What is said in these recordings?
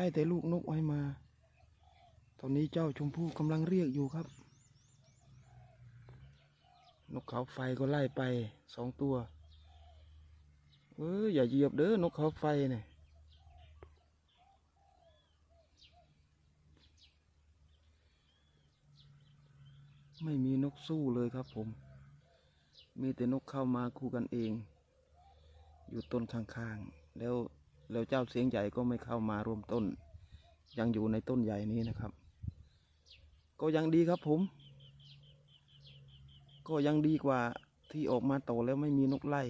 ล่แต่ลูกนกให้มา ตอนนี้เจ้าชมพู่กำลังเรียกอยู่ครับ นกเขาไฟก็ไล่ไปสองตัว เอออย่าเหยียบเด้อนกเขาไฟเนี่ยไม่มีนกสู้เลยครับผม มีแต่นกเข้ามาคู่กันเอง อยู่ต้นข้างๆ แล้ว แล้วเจ้าเสียงใหญ่ก็ไม่เข้ามารวมต้น ยังอยู่ในต้นใหญ่นี้นะครับ ก็ยังดีครับผม ก็ยังดีกว่าที่ออกมาโตแล้วไม่มีนกไล่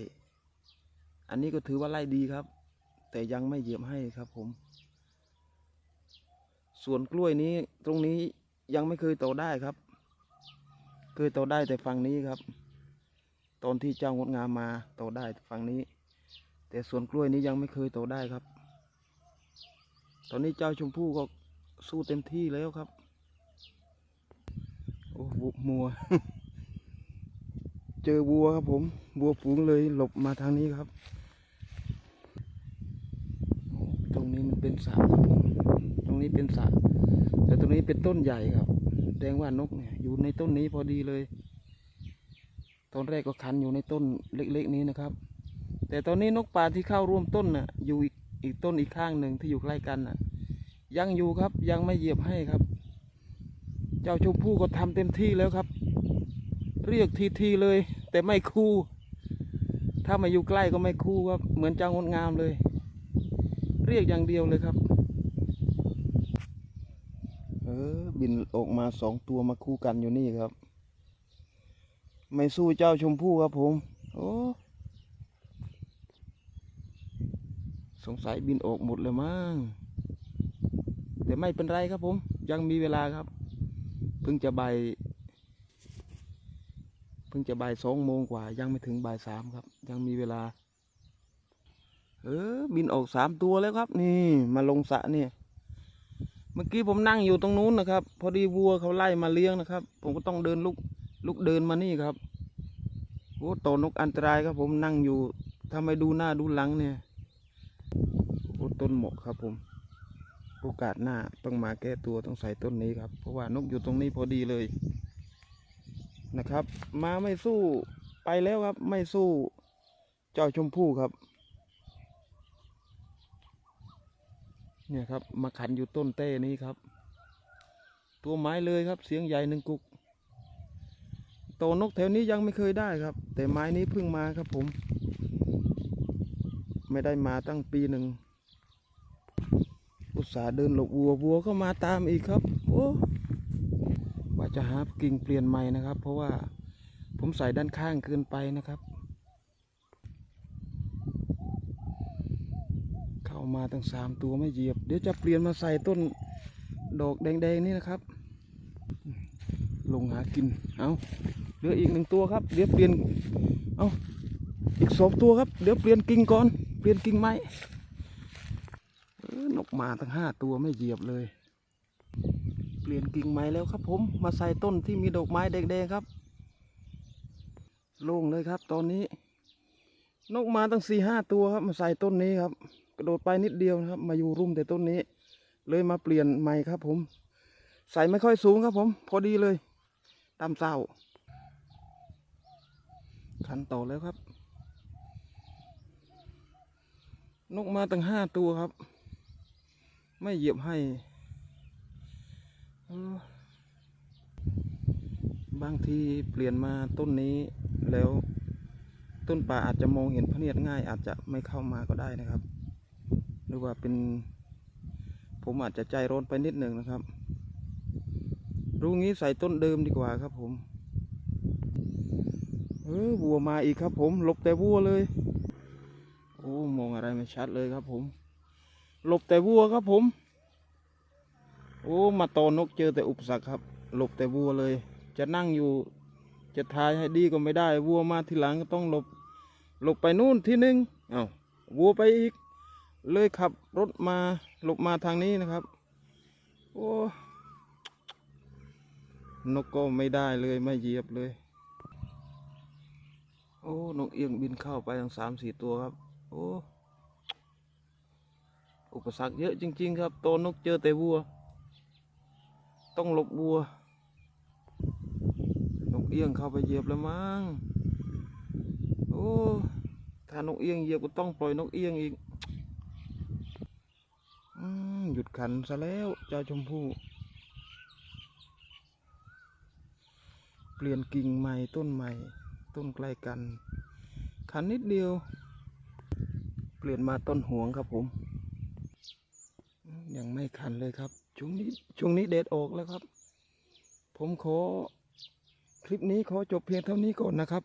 อันนี้ก็ถือว่าไล่ดีครับ แต่ยังไม่เหยียบให้ครับผม ส่วนกล้วยนี้ตรงนี้ยังไม่เคยโตได้ครับ เคยโตได้แต่ฝั่งนี้ครับ ตอนที่เจ้างดงามมาโตได้ฝั่งนี้ แต่ส่วนกล้วยนี้ยังไม่เคยโตได้ครับ ตอนนี้เจ้าชมพู่ก็สู้เต็มที่แล้วครับ โอ้บุมัว เจอวัวครับผมวัวฝูงเลยหลบมาทางนี้ครับ ตรงนี้มันเป็นสระครับผมตรงนี้เป็นสระแต่ตรงนี้เป็นต้นใหญ่ครับแสดงว่านกเนี่ยอยู่ในต้นนี้พอดีเลย ตอนแรกก็คันอยู่ในต้นเล็กๆนี้นะครับ แต่ตอนนี้นกป่าที่เข้าร่วมต้นน่ะ อยู่อีกอีกต้นอีกข้างหนึ่งที่อยู่ใกล้กันน่ะ ยังอยู่ครับยังไม่เหยียบให้ครับ เจ้าชมพู่ก็ทำเต็มที่แล้วครับ เรียกทีทีเลย แต่ไม่คู่ ถ้ามาอยู่ใกล้ก็ไม่คู่ครับเหมือนจ้างดงามเลย เรียกอย่างเดียวเลยครับ เออบินออกมาสองตัวมาคู่กันอยู่นี่ครับ ไม่สู้เจ้าชมพู่ครับผม โอ้ สงสัยบินออกหมดเลยมั้งแต่ไม่เป็นไรครับผม ยังมีเวลาครับ เพิ่งจะบ่ายเพิ่งจะบ่ายสองโมงกว่า ยังไม่ถึงบ่ายสามครับ ยังมีเวลา เออ บินออกสามตัวแล้วครับ นี่ มาลงสะเนี่ยเมื่อกี้ผมนั่งอยู่ตรงนู้นนะครับ พอดีวัวเขาไล่มาเลี้ยงนะครับ ผมก็ต้องเดินลุกลุกเดินมานี่ครับโอ้โตนกอันตรายครับผมนั่งอยู่ถ้าไมดูหน้าดูหลังเนี่ย ต้นหมกครับผมโอกาสหน้าต้องมาแก้ตัวต้องใส่ต้นนี้ครับ เพราะว่านกอยู่ตรงนี้พอดีเลยนะครับ มาไม่สู้ไปแล้วครับ ไม่สู้เจ้าชมพู่ครับ เนี่ยครับ มาขันอยู่ต้นเต้นี้ครับ ตัวไม้เลยครับ เสียงใหญ่หนึ่งกุกโตนกแถวนี้ยังไม่เคยได้ครับ แต่ไม้นี้เพิ่งมาครับผม ไม่ได้มาตั้งปีหนึ่งอุตส่าห์เดินหลบวัววัวก็มาตามอีกครับ โอ้ว่าจะหากิ่งเปลี่ยนใหม่นะครับ เพราะว่าผมใส่ด้านข้างเกินไปนะครับ เข้ามาตั้งสามตัวไม่เหยียบ เดี๋ยวจะเปลี่ยนมาใส่ต้นดอกแดงๆนี่นะครับ ลงหากิน เอาเหลืออีกหนึ่งตัวครับ เดี๋ยวเปลี่ยน เอาอีกสองตัวครับ เดี๋ยวเปลี่ยนกิ่งก่อน เปลี่ยนกิ่งไม้นกมาตั้งห้าตัวไม่เหยียบเลย เปลี่ยนกิ่งไม้แล้วครับผม มาใส่ต้นที่มีดอกไม้แดงๆครับ โล่งเลยครับ ตอนนี้ นกมาตั้งสี่ห้าตัวครับ มาใส่ต้นนี้ครับ กระโดดไปนิดเดียวนะครับ มาอยู่รุ่มแต่ต้นนี้ เลยมาเปลี่ยนใหม่ครับ ผม ใส่ไม่ค่อยสูงครับ ผม พอดีเลยตามเศร้าขันต่อแล้วครับ นกมาตั้งห้าตัวครับ ไม่เหยียบให้ บางทีเปลี่ยนมาต้นนี้แล้ว ต้นป่าอาจจะมองเห็นพเนียดง่าย อาจจะไม่เข้ามาก็ได้นะครับ หรือว่าเป็น ผมอาจจะใจร้อนไปนิดหนึ่งนะครับ รู้งี้ใส่ต้นเดิมดีกว่าครับผม เออวัวมาอีกครับผมหลบแต่วัวเลย อะไรไม่ชัดเลยครับผม หลบแต่วัวครับผม โอ้มาตอนนกเจอแต่อุปสรรคครับ หลบแต่วัวเลย จะนั่งอยู่จะทายให้ดีก็ไม่ได้ วัวมาทีหลังก็ต้องหลบ หลบไปนู่นที่หนึ่งเอา้าวัวไปอีก เลยขับรถมาหลบมาทางนี้นะครับ โอ้นกก็ไม่ได้เลยไม่เหยียบเลย โอ้ นกเอียงบินเข้าไปทั้งสามสี่ตัวครับ โอ้ อุปสรรคเยอะจริง ๆ ครับโตนกเจอแต่วัว ต้องหลบวัว นกเอี้ยงเข้าไปเหยียบแล้วมั้งโอ้ถ้านกเอี้ยงเหยียบก็ต้องปล่อยนกเอี้ยงอีกอหยุดขันซะแล้วเจ้าชมพู่เปลี่ยนกิ่งใหม่ต้นใหม่ ต้นใกล้กัน ขันนิดเดียว เปลี่ยนมาต้นหวงครับผม ยังไม่คันเลยครับช่วงนี้ช่วงนี้เดดออกแล้วครับ ผมขอคลิปนี้ขอจบเพียงเท่านี้ก่อนนะครับ